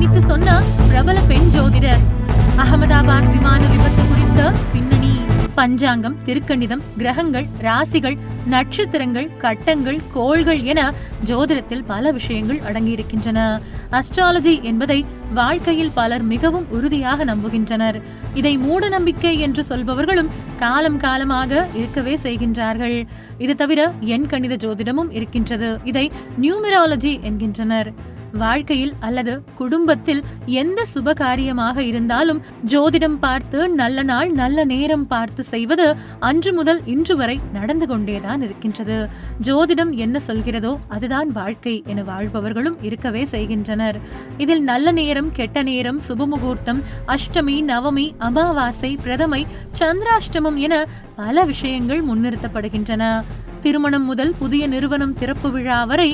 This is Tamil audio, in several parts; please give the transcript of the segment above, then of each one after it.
கணித்து சொன்ன பிரபல பெண் ஜோதிடர். அகமதாபாத் விமான விபத்து குறித்த பின்னணி. பஞ்சாங்கம் திருக்கணிதம் கிரகங்கள் ராசிகள் நட்சத்திரங்கள் கட்டங்கள் கோள்கள் என ஜோதிடத்தில் பல விஷயங்கள் அடங்கியிருக்கின்றன. அஸ்ட்ராலஜி என்பதை வாழ்க்கையில் பலர் மிகவும் உறுதியாக நம்புகின்றனர். இதை மூட நம்பிக்கை என்று சொல்பவர்களும் காலம் காலமாக இருக்கவே செய்கின்றார்கள். இது தவிர எண் கணித ஜோதிடமும் இருக்கின்றது. இதை நியூமராலஜி என்கின்றனர். வாழ்க்கையில் அல்லது குடும்பத்தில் எந்த சுப காரியமாக இருந்தாலும் ஜோதிடம் பார்த்து நல்ல நாள் நல்ல நேரம் பார்த்து செய்வது அன்று முதல் இன்று வரை நடந்து கொண்டேதான் இருக்கின்றது. ஜோதிடம் என்ன சொல்கிறதோ அதுதான் வாழ்க்கை என வாழ்பவர்களும் இருக்கவே செய்கின்றனர். இதில் நல்ல நேரம் கெட்ட நேரம் சுபமுகூர்த்தம் அஷ்டமி நவமி அமாவாசை பிரதமை சந்திராஷ்டமம் என பல விஷயங்கள் முன்னிறுத்தப்படுகின்றன. திருமணம் முதல் புதிய நிறுவனம் திறப்பு விழா வரை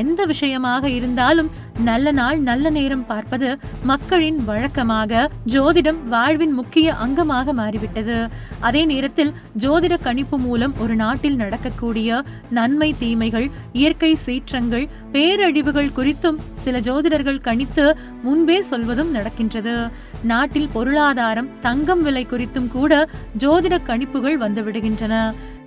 எந்த விஷயமாக இருந்தாலும் நல்ல நாள் நல்ல நேரம் பார்ப்பது மக்களின் வழக்கமாக ஜோதிடம் வாழ்வின் முக்கிய அங்கமாக மாறிவிட்டது. அதே நேரத்தில் ஜோதிட கணிப்பு மூலம் ஒரு நாட்டில் நடக்கக்கூடிய நன்மை தீமைகள் இயற்கை சீற்றங்கள் பேரழிவுகள் குறித்தும் சில ஜோதிடர்கள் கணித்து முன்பே சொல்வதும் நடக்கின்றது. நாட்டில் பொருளாதாரம் தங்கம் விலை குறித்தும் கூட ஜோதிட கணிப்புகள் வந்துவிடுகின்றன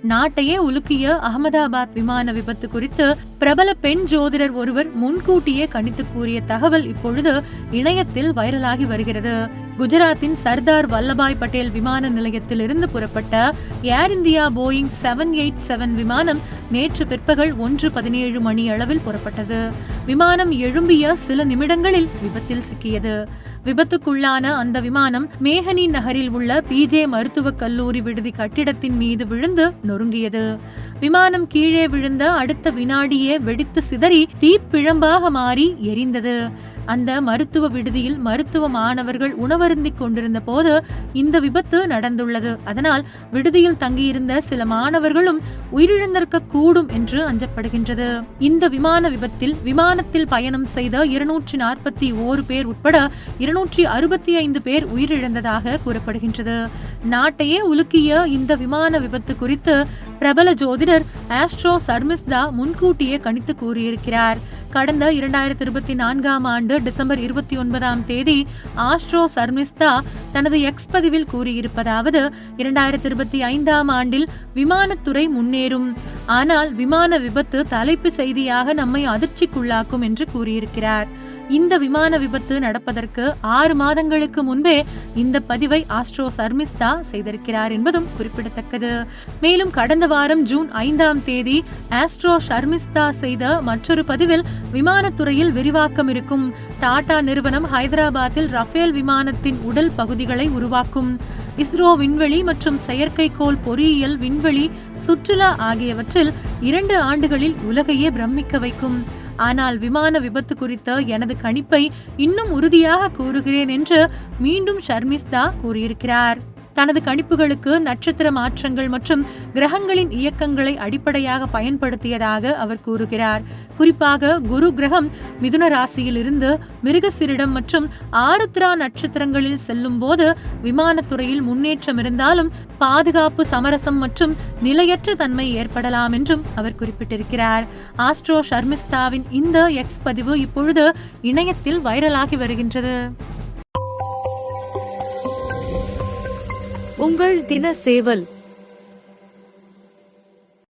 நாட்டையே உலுக்கிய அகமதாபாத் விமான விபத்து குறித்து பிரபல பெண் ஜோதிடர் ஒருவர் முன்கூட்டியே கணித்து கூறிய தகவல் இப்பொழுது இணையத்தில் வைரலாகி வருகிறது. குஜராத்தின் சர்தார் வல்லபாய் பட்டேல் விமான நிலையத்திலிருந்து புறப்பட்ட Air India Boeing seven eight seven விமானம் நேற்று பிற்பகல் ஒன்று பதினேழு மணி அளவில் புறப்பட்டது. விமானம் எழும்பிய சில நிமிடங்களில் விபத்தில் சிக்கியது. விபத்துக்குள்ளான அந்த விமானம் மேஹனி நகரில் உள்ள பிஜே மருத்துவக் கல்லூரி விடுதி கட்டிடத்தின் மீது விழுந்து நொறுங்கியது. விமானம் கீழே விழுந்த அடுத்த வினாடியே வெடித்து சிதறி தீப்பிழம்பாக மாறி எரிந்தது. அந்த மருத்துவ விடுதியில் மருத்துவ மாணவர்கள் உணவருந்திக் கொண்டிருந்த போது இந்த விபத்து நடந்துள்ளது. அதனால் விடுதியில் தங்கியிருந்த சில மாணவர்களும் உயிரிழந்திருக்க கூடும் என்று அஞ்சப்படுகின்றது. இந்த விமான விபத்தில் விமானத்தில் பயணம் செய்த இருநூற்றி நாற்பத்தி ஓரு பேர் உட்பட இருநூற்றி அறுபத்தி ஐந்து பேர் உயிரிழந்ததாக கூறப்படுகின்றது. நாட்டையே உலுக்கிய இந்த விமான விபத்து குறித்து பிரபல ஜோதிடர் ஆஸ்ட்ரோ சர்மிஸ்தா முன்கூட்டியே கணித்து கூறியிருக்கிறார். கடந்த இரண்டாயிரத்தி இருபத்தி நான்காம் ஆண்டு டிசம்பர் இருபத்தி ஒன்பதாம் தேதி ஆஸ்ட்ரோ சர்மிஸ்தா தனது எக்ஸ் பதிவில் கூறியிருப்பதாவது இரண்டாயிரத்தி இருபத்தி ஐந்தாம் ஆண்டில் விமானத்துறை முன்னேறும். ஆனால் விமான விபத்து தலைப்பு செய்தியாக நம்மை அதிர்ச்சிக்குள்ளாக்கும் என்று கூறியிருக்கிறார். இந்த விமான விபத்து நடப்பதற்கு ஆறு மாதங்களுக்கு முன்பே இந்த பதிவை ஆஸ்ட்ரோ சர்மிஸ்தா செய்திருக்கிறார் என்பதும் குறிப்பிடத்தக்கது. மேலும் கடந்த வாரம் ஜூன் ஐந்தாம் தேதி ஆஸ்ட்ரோ ஷர்மிஸ்தா செய்த மற்றொரு பதிவில் விமானத்துறையில் விரிவாக்கம் இருக்கும். டாடா நிறுவனம் ஹைதராபாத்தில் ரஃபேல் விமானத்தின் உடல் பகுதிகளை உருவாக்கும். இஸ்ரோ விண்வெளி மற்றும் செயற்கைக்கோள் பொறியியல் விண்வெளி சுற்றுலா ஆகியவற்றில் இரண்டு ஆண்டுகளில் உலகையே பிரமிக்க வைக்கும். ஆனால் விமான விபத்து குறித்த எனது கணிப்பை இன்னும் உறுதியாக கூறுகிறேன் என்று மீண்டும் ஷர்மிஸ்தா கூறியிருக்கிறார். தனது கணிப்புகளுக்கு நட்சத்திர மாற்றங்கள் மற்றும் கிரகங்களின் இயக்கங்களை அடிப்படையாக பயன்படுத்தியதாக அவர் கூறுகிறார். குறிப்பாக குரு கிரகம் மிதுன ராசியில் இருந்து மிருகசிரிடம் மற்றும் ஆருத்ரா நட்சத்திரங்களில் செல்லும் போது விமானத்துறையில் முன்னேற்றம் இருந்தாலும் பாதுகாப்பு சமரசம் மற்றும் நிலையற்ற தன்மை ஏற்படலாம் என்றும் அவர் குறிப்பிட்டிருக்கிறார். ஆஸ்ட்ரோ ஷர்மிஸ்தாவின் இந்த எக்ஸ் பதிவு இப்பொழுது இணையத்தில் வைரலாகி வருகின்றது. உங்கள் தின சேவல்